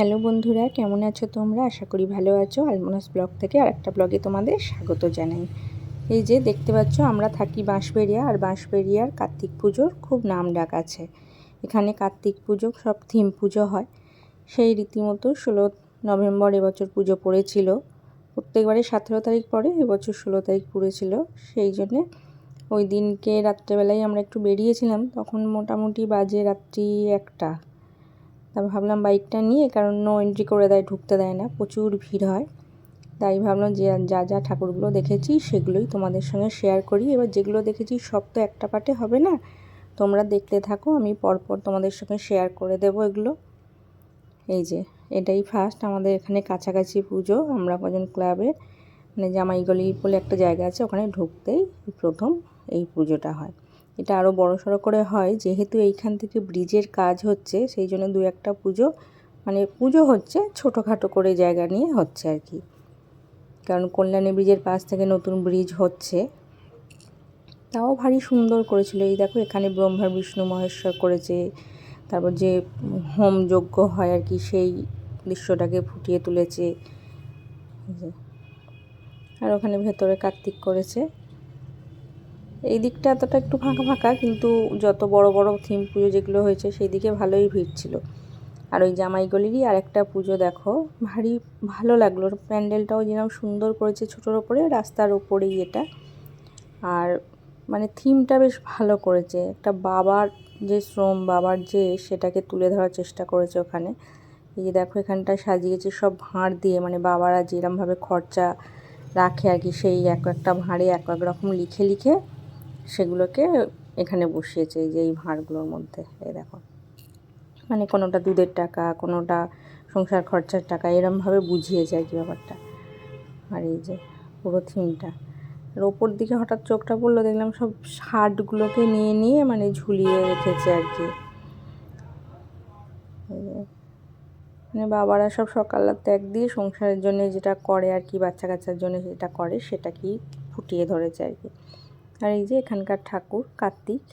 Hello বন্ধুরা, কেমন আছো তোমরা? আশা করি ভালো আছো। আলমোনাস ব্লগ থেকে আর একটা ব্লগে তোমাদের স্বাগত জানাই। এই যে দেখতে পাচ্ছ, আমরা থাকি বাঁশবেড়িয়া, আর বাঁশবেড়িয়ার কার্তিক পুজোর খুব নাম ডাক আছে। এখানে কার্তিক পুজো, সব থিম পুজো হয়। সেই রীতিমতো ষোলো নভেম্বর এবছর পুজো পড়েছিল। প্রত্যেকবারে সতেরো তারিখ পরে এবছর ষোলো তারিখ পড়েছিল। সেই জন্যে ওই দিনকে রাত্রেবেলায় আমরা একটু বেরিয়েছিলাম। তখন মোটামুটি বাজে রাত্রি একটা। তা ভাবলাম বাইকটা নিয়ে, কারণ নো এন্ট্রি করে দেয় ঢুকতে দেয় না, প্রচুর ভিড় হয়। তাই ভাবলাম যে যা যা ঠাকুরগুলো দেখেছি সেগুলোই তোমাদের সঙ্গে শেয়ার করি। এবার যেগুলো দেখেছি সব তো একটা পাটে হবে না? তোমরা দেখতে থাকো, আমি পরপর তোমাদের সঙ্গে শেয়ার করে দেব এগুলো। এই যে, এটাই ফার্স্ট আমাদের এখানে কাছাকাছি পুজো, আমরা কজন ক্লাবে মানে জামাইগলি বলে একটা জায়গা আছে, ওখানে ঢুকতেই প্রথম এই পুজোটা হয়। এটা আরও বড় সড়ো করে হয়। যেহেতু এইখান থেকে ব্রিজের কাজ হচ্ছে, সেই জন্য দু একটা পুজো মানে পুজো হচ্ছে, ছোটোখাটো করে জায়গা নিয়ে হচ্ছে আর কি। কারণ কল্যাণী ব্রিজের পাশ থেকে নতুন ব্রিজ হচ্ছে। তাও ভারী সুন্দর করেছিল। এই দেখো, এখানে ব্রহ্মার, বিষ্ণু, মহেশ্বর করেছে। তারপর যে হোম যজ্ঞ হয় আর কি, সেই দৃশ্যটাকে ফুটিয়ে তুলেছে। আর ওখানে ভেতরে কার্তিক করেছে। এই দিকটা এতটা একটু ফাঁকা ফাঁকা, কিন্তু যত বড় বড় থিম পুজো যেগুলো হয়েছে সেই দিকে ভালোই ভিড় ছিল। আর ওই জামাইগলিরই আর একটা পুজো দেখো, ভারী ভালো লাগল। প্যান্ডেলটাও যেরকম সুন্দর করেছে ছোটোর ওপরে, রাস্তার ওপরেই এটা। আর মানে থিমটা বেশ ভালো করেছে। একটা বাবার যে শ্রম, বাবার যে সেটাকে তুলে ধরার চেষ্টা করেছে ওখানে। এই যে দেখো এখানটা সাজিয়েছে সব ভাঁড় দিয়ে মানে বাবারা যেরমভাবে খরচা রাখে আর কি, সেই এক একটা ভাঁড়ে এক এক রকম লিখে লিখে সেগুলোকে এখানে বসিয়েছে, এই যে এই ভাঁড়গুলোর মধ্যে, এই দেখো। মানে কোনোটা দুধের টাকা, কোনোটা সংসার খরচার টাকা, এরমভাবে বুঝিয়েছে আর কি ব্যাপারটা। আর এই যে পুরো থিমটা। আর ওপর দিকে হঠাৎ চোখটা পড়ল, দেখলাম সব শার্টগুলোকে নিয়ে নিয়ে মানে ঝুলিয়ে রেখেছে আর কি। মানে বাবারা সব সকাল ত্যাগ দিয়ে সংসারের জন্য যেটা করে আর কি, বাচ্চা কাচ্চার জন্য যেটা করে, সেটাকেই ফুটিয়ে ধরেছে আর কি। আর এই যে এখানকার ঠাকুর, কার্তিক।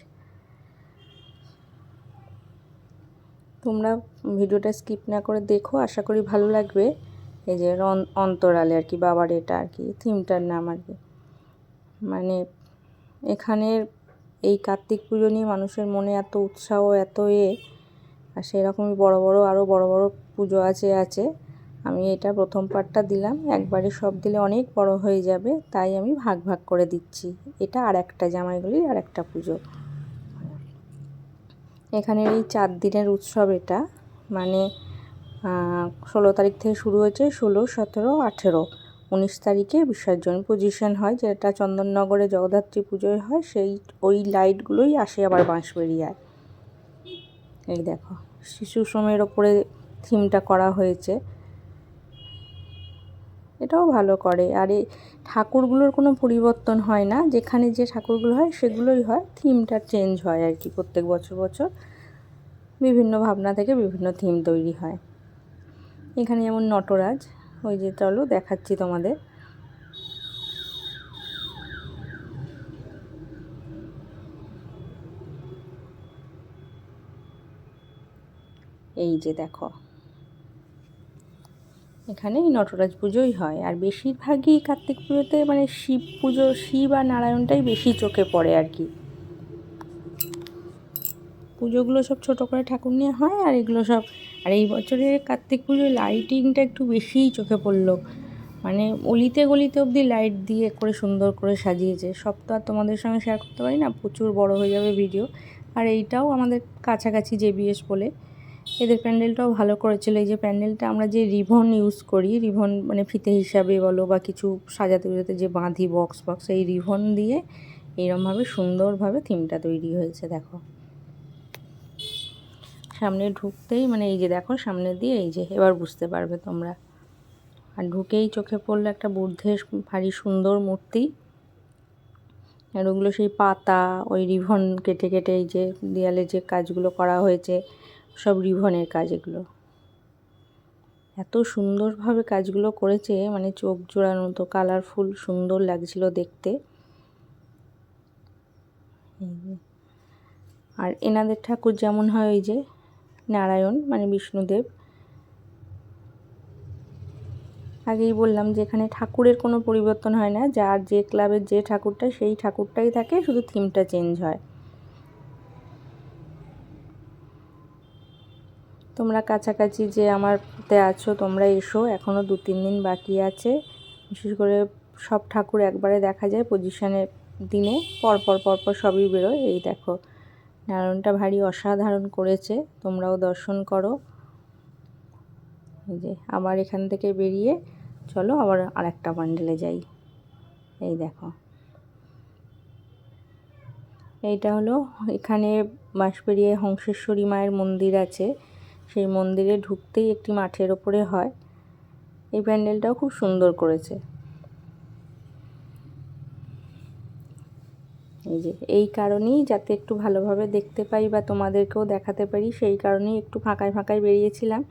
তোমরা ভিডিওটা স্কিপ না করে দেখো, আশা করি ভালো লাগবে। এই যে অন্তরালে আর কি, বাবার এটা আর কি, থিমটার নাম আর কি। মানে এখানের এই কার্তিক পুজো নিয়ে মানুষের মনে এত উৎসাহ, এত এ, আর সেরকমই বড় বড় আরও বড় বড় পুজো আছে আছে। আমি এটা প্রথম পার্টটা দিলাম। একবারে সব দিলে অনেক বড় হয়ে যাবে, তাই আমি ভাগ ভাগ করে দিচ্ছি। এটা আর একটা জামাইগুলির আর একটা পুজো। এখানের এই চার দিনের উৎসব এটা। মানে ষোলো তারিখ থেকে শুরু হয়েছে ষোলো, সতেরো, আঠেরো। উনিশ তারিখে বিসর্জন পজিশন হয়, যেটা চন্দননগরে জগদ্ধাত্রী পুজোয় হয়, সেই ওই লাইটগুলোই আসে আবার বাঁশবেরিয়ায় এই দেখো, শিশু শ্রমের ওপরে থিমটা করা হয়েছে। এটাও ভালো করে। আর এই ঠাকুরগুলোর কোনো পরিবর্তন হয় না। যেখানে যে ঠাকুরগুলো হয়, সেগুলোই হয়। থিমটা চেঞ্জ হয় আর কি প্রত্যেক বছর বছর। বিভিন্ন ভাবনা থেকে বিভিন্ন থিম তৈরি হয়। এখানে যেমন নটরাজ, ওই যে চলো দেখাচ্ছি তোমাদের। এই যে দেখো। এখানে নটরাজ পুজোই হয়। আর বেশিরভাগই কার্তিক পুজোতে মানে শিব পুজো, শিব আর নারায়ণটাই বেশি চোখে পড়ে আর কি। পুজোগুলো সব ছোট করে ঠাকুর নিয়ে হয় আর এগুলো সব, আর এই বছরের কার্তিক পুজোর লাইটিংটা একটু বেশিই চোখে পড়ল। মানে অলিতে গলিতে অবধি লাইট দিয়ে করে সুন্দর করে সাজিয়েছে। সব তো আর তোমাদের সঙ্গে শেয়ার করতে পারি না, প্রচুর বড় হয়ে যাবে ভিডিও আর এইটাও আমাদের কাছাকাছি জেবিএস বলে। এদের প্যান্ডেলটাও ভালো করেছিল। এই যে প্যান্ডেলটা আমরা যে রিভন ইউজ করি রিভন মানে ফিতে হিসাবে বলো বা কিছু সাজাতে বুঝাতে যে বাঁধি বক্স বক্স এই রিভন দিয়ে এরমভাবে সুন্দরভাবে থিমটা তৈরি হয়েছে, দেখো। সামনে ঢুকতেই মানে এই যে দেখো, সামনে দিয়ে এই যে, এবার বুঝতে পারবে তোমরা। আর ঢুকেই চোখে পড়ল একটা বুদ্ধের ভারী সুন্দর মূর্তি। আর ওগুলো সেই পাতা, ওই রিভন কেটে কেটে এই যে দেয়ালে যে কাজগুলো করা হয়েছে সব রিভনের কাজ এগুলো। এত সুন্দরভাবে কাজগুলো করেছে মানে চোখ জোড়ানো তো কালারফুল সুন্দর লাগছিল দেখতে। আর এনাদের ঠাকুর যেমন হয় ওই যে নারায়ণ মানে বিষ্ণুদেব। আগেই বললাম যে এখানে ঠাকুরের কোনো পরিবর্তন হয় না, যার যে ক্লাবের যে ঠাকুরটা, সেই ঠাকুরটাই থাকে, শুধু থিমটা চেঞ্জ হয়। তোমরা কাছাকাছি যে আমারতে আছো, তোমরা এসো। এখনও দু তিন দিন বাকি আছে। বিশেষ করে সব ঠাকুর একবারে দেখা যায় পজিশনের দিনে। পরপর পরপর সবই বেরোয়। এই দেখো, নারায়ণটা ভারী অসাধারণ করেছে। তোমরাও দর্শন করো। এই যে, আবার এখান থেকে বেরিয়ে চলো, আবার আরেকটা প্যান্ডেলে যাই। এই দেখো। এইটা হলো এখানে বাঁশবেরিয়ায় হংসেশ্বরী মায়ের মন্দির আছে। সেই মন্দিরে ঢুকতেই একটি মাঠের ওপরে হয়। এই প্যান্ডেলটাও খুব সুন্দর করেছে। এই যে, এই কারণেই যাতে একটু ভালোভাবে দেখতে পাই বা তোমাদেরকেও দেখাতে পারি, সেই কারণেই একটু ফাঁকায় ফাঁকায় বেরিয়েছিলাম।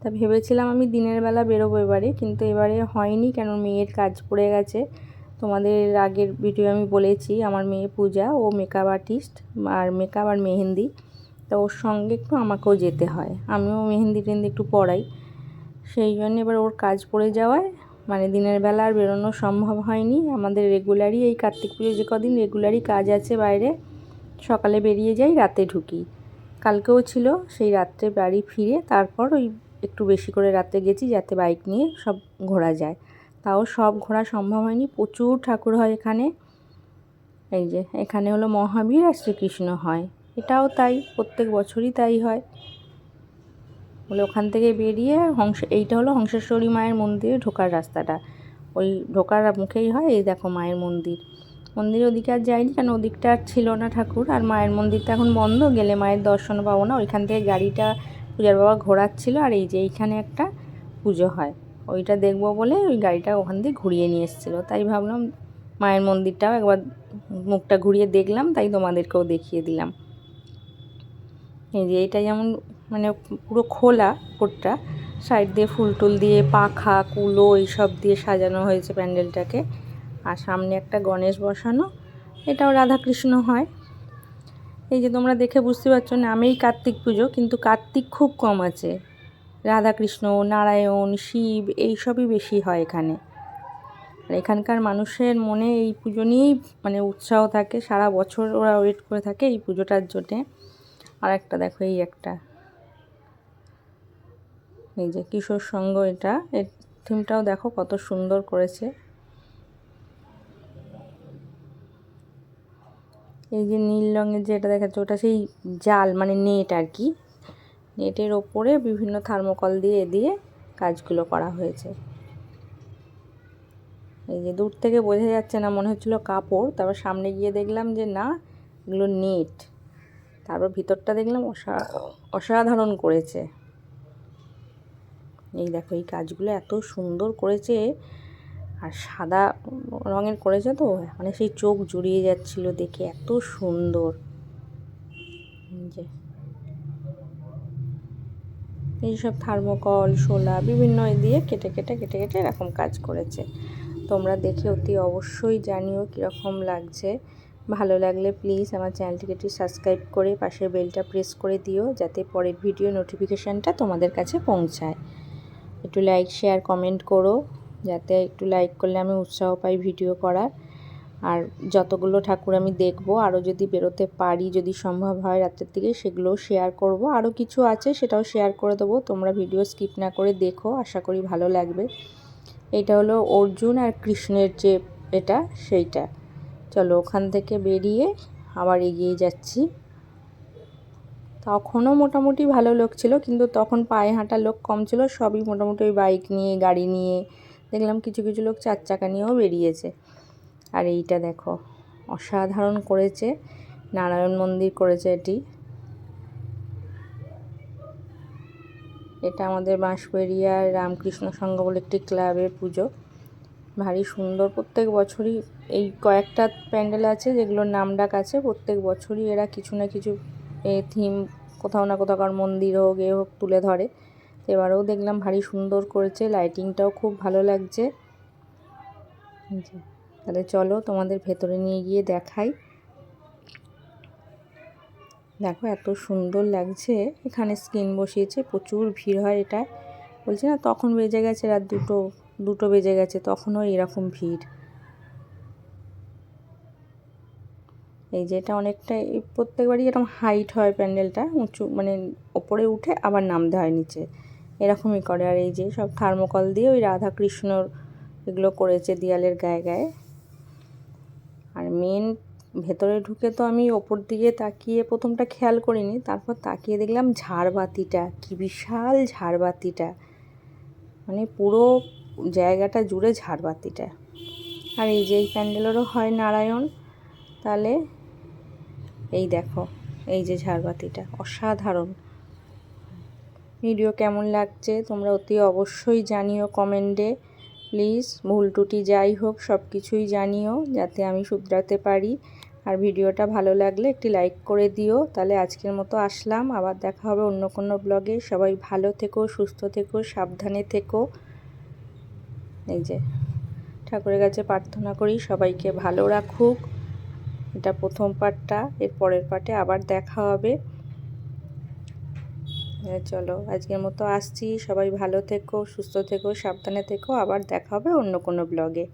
তা ভেবেছিলাম আমি দিনের বেলা বেরোবো এবারে, কিন্তু এবারে হয়নি কেন মেয়ের কাজ পড়ে গেছে। তোমাদের আগের ভিডিও আমি বলেছি, আমার মেয়ে পূজা, ও মেকআপ আর্টিস্ট আর মেকআপ আর মেহেন্দি। তা ওর সঙ্গে একটু আমাকেও যেতে হয়। আমিও মেহেন্দি টেহেন্দি একটু পড়াই। সেই জন্য এবার ওর কাজ পড়ে যাওয়ায় মানে দিনের বেলা আর বেরোনো সম্ভব হয়নি। আমাদের রেগুলারই এই কার্তিক পুজো যে কদিন রেগুলারই কাজ আছে বাইরে, সকালে বেরিয়ে যাই, রাতে ঢুকি। কালকেও ছিল, সেই রাত্রে বাড়ি ফিরে তারপর ওই একটু বেশি করে রাতে গেছি যাতে বাইক নিয়ে সব ঘোরা যায়। তাও সব ঘোরা সম্ভব হয়নি, প্রচুর ঠাকুর হয় এখানে। এই যে, এখানে হলো মহাবীর আর শ্রীকৃষ্ণ হয়। এটাও তাই, প্রত্যেক বছরই তাই হয়। বলে ওখান থেকে বেরিয়ে হংস, এইটা হলো হংসেশ্বরী মায়ের মন্দিরে ঢোকার রাস্তাটা। ওই ঢোকার মুখেই হয়, এই দেখো মায়ের মন্দির। মন্দিরের ওদিকে আর যাইনি কেন? ওদিকটা আর ছিল না ঠাকুর। আর মায়ের মন্দিরটা এখন বন্ধ, গেলে মায়ের দর্শন পাবো না। ওইখান থেকে গাড়িটা পূজার বাবা ঘোরাচ্ছিল, আর এই যে এইখানে একটা পুজো হয়। ওইটা দেখব বলে ওই গাড়িটা ওখান দিয়ে ঘুরিয়ে নিয়ে এসেছিল। তাই ভাবলাম মায়ের মন্দিরটাও একবার মুখটা ঘুরিয়ে দেখলাম, তাই তোমাদেরকেও দেখিয়ে দিলাম। এই যে এটা যেমন মানে পুরো খোলা উপরটা সাইড দিয়ে ফুল টুল দিয়ে পাখা, কুলো এইসব দিয়ে সাজানো হয়েছে প্যান্ডেলটাকে। আর সামনে একটা গণেশ বসানো, এটাও রাধাকৃষ্ণ হয়। এই যে তোমরা দেখে বুঝতে পারছ নামেই কার্তিক পুজো, কিন্তু কার্তিক খুব কম আছে। রাধাকৃষ্ণ, নারায়ণ, শিব এইসবই বেশি হয় এখানে। আর এখানকার মানুষের মনে এই পুজো নিয়েই মানে উৎসাহ থাকে, সারা বছর ওরা ওয়েট করে থাকে এই পুজোটার জন্যে। আর একটা দেখো, এই একটা। এই যে কিশোর সঙ্গ এটা। এর থিমটাও দেখো কত সুন্দর করেছে। এই যে নীল রঙের যেটা দেখাচ্ছে, ওটা সেই জাল মানে নেট আর কি। নেটের ওপরে বিভিন্ন থার্মোকল দিয়ে দিয়ে কাজগুলো করা হয়েছে। এই যে দূর থেকে বোঝা যাচ্ছে না, মনে হচ্ছিল কাপড়। তারপর সামনে গিয়ে দেখলাম যে না, এগুলো নেট। তারপর ভিতরটা দেখলাম অসাধারণ করেছে। এই দেখো, এই কাজগুলো এত সুন্দর করেছে। আর সাদা রঙের করেছে তো মানে সেই চোখ জুড়িয়ে যাচ্ছিল দেখে, এত সুন্দর। যে। এইসব থার্মোকল শোলা বিভিন্ন দিয়ে কেটে কেটে কেটে কেটে এরকম কাজ করেছে। তোমরা দেখে অতি অবশ্যই জানিও কীরকম লাগছে। ভালো লাগলে প্লিজ আমার চ্যানেলটিকে একটু সাবস্ক্রাইব করে পাশের বেলটা প্রেস করে দিও, যাতে পরের ভিডিও নোটিফিকেশানটা তোমাদের কাছে পৌঁছায়। একটু লাইক শেয়ার কমেন্ট করো, যাতে একটু লাইক করলে আমি উৎসাহ পাই ভিডিও করার। আর যতগুলো ঠাকুর আমি দেখব, আরও যদি বেরোতে পারি, যদি সম্ভব হয় রাতের দিকে সেগুলোও শেয়ার করব। আরও কিছু আছে, সেটাও শেয়ার করে দেবো। তোমরা ভিডিও স্কিপ না করে দেখো, আশা করি ভালো লাগবে। এটা হলো অর্জুন আর কৃষ্ণের যে, এটা, সেইটা। চলো ওখান থেকে বেরিয়ে আবার এগিয়ে যাচ্ছি। তখনও মোটামুটি ভালো লোক ছিল, কিন্তু তখন পায়ে হাঁটা লোক কম ছিল, সবই মোটামুটি ওই বাইক নিয়ে, গাড়ি নিয়ে, দেখলাম কিছু কিছু লোক চার চাকা নিয়েও বেরিয়েছে। আর এইটা দেখো, অসাধারণ করেছে, নারায়ণ মন্দির করেছে এটি। এটা আমাদের বাঁশবেরিয়ার রামকৃষ্ণ সংঘ বলে একটি ক্লাবের পুজো। ভারী সুন্দর। প্রত্যেক বছরই এই কয়েকটা প্যান্ডেল আছে যেগুলোর নাম ডাক আছে। প্রত্যেক বছরই এরা কিছু না কিছু থিম কোথাও না কোথাকার মন্দির হোক, এ হোক তুলে ধরে। এবারেও দেখলাম ভারী সুন্দর করেছে লাইটিংটাও খুব ভালো লাগছে। তাহলে চলো তোমাদের ভেতরে নিয়ে গিয়ে দেখাই। দেখো এত সুন্দর লাগছে, এখানে স্ক্রিন বসিয়েছে, প্রচুর ভিড় হয় এটা। বলছি না তখন বেজে গেছে রাত দুটো। দুটো বেজে গেছে, তখনও এরকম ভিড়। এই যে এটা অনেকটা প্রত্যেকবারই এরকম হাইট হয় প্যান্ডেলটা, উঁচু মানে ওপরে উঠে আবার নামতে হয় নিচে। এরকমই করে। আর এই যে সব থার্মোকল দিয়ে ওই রাধা কৃষ্ণর এগুলো করেছে দেয়ালের গায়ে গায়ে। আর মেন ভেতরে ঢুকে তো আমি ওপর দিকে তাকিয়ে প্রথমটা খেয়াল করিনি, তারপর তাকিয়ে দেখলাম ঝাড়বাতিটা, কি বিশাল ঝাড়বাতিটা। মানে পুরো জায়গাটা জুড়ে ঝাড়বাতিটা আর এই যে এই প্যান্ডেলেরও হয় নারায়ণ, তাহলে এই দেখো, এই যে ঝাড়বাতিটা অসাধারণ। ভিডিও কেমন লাগছে তোমরা অতি অবশ্যই জানিও কমেন্টে, প্লিজ। ভুল টুটি যাই হোক, সব কিছুই জানিও, যাতে আমি শুধরাতে পারি। আর ভিডিওটা ভালো লাগলে একটি লাইক করে দিও। তাহলে আজকের মতো আসলাম, আবার দেখা হবে অন্য কোনো ব্লগে। সবাই ভালো থেকো, সুস্থ থেকো, সাবধানে থেকো। এই যে, ঠাকুরের কাছে প্রার্থনা করি সবাইকে ভালো রাখুক। এটা প্রথম পার্টটা এর পরের পার্টে আবার দেখা হবে। চলো, আজকের মতো আসছি। সবাই ভালো থেকো, সুস্থ থেকো, সাবধানে থেকো। আবার দেখা হবে অন্য কোনো ব্লগে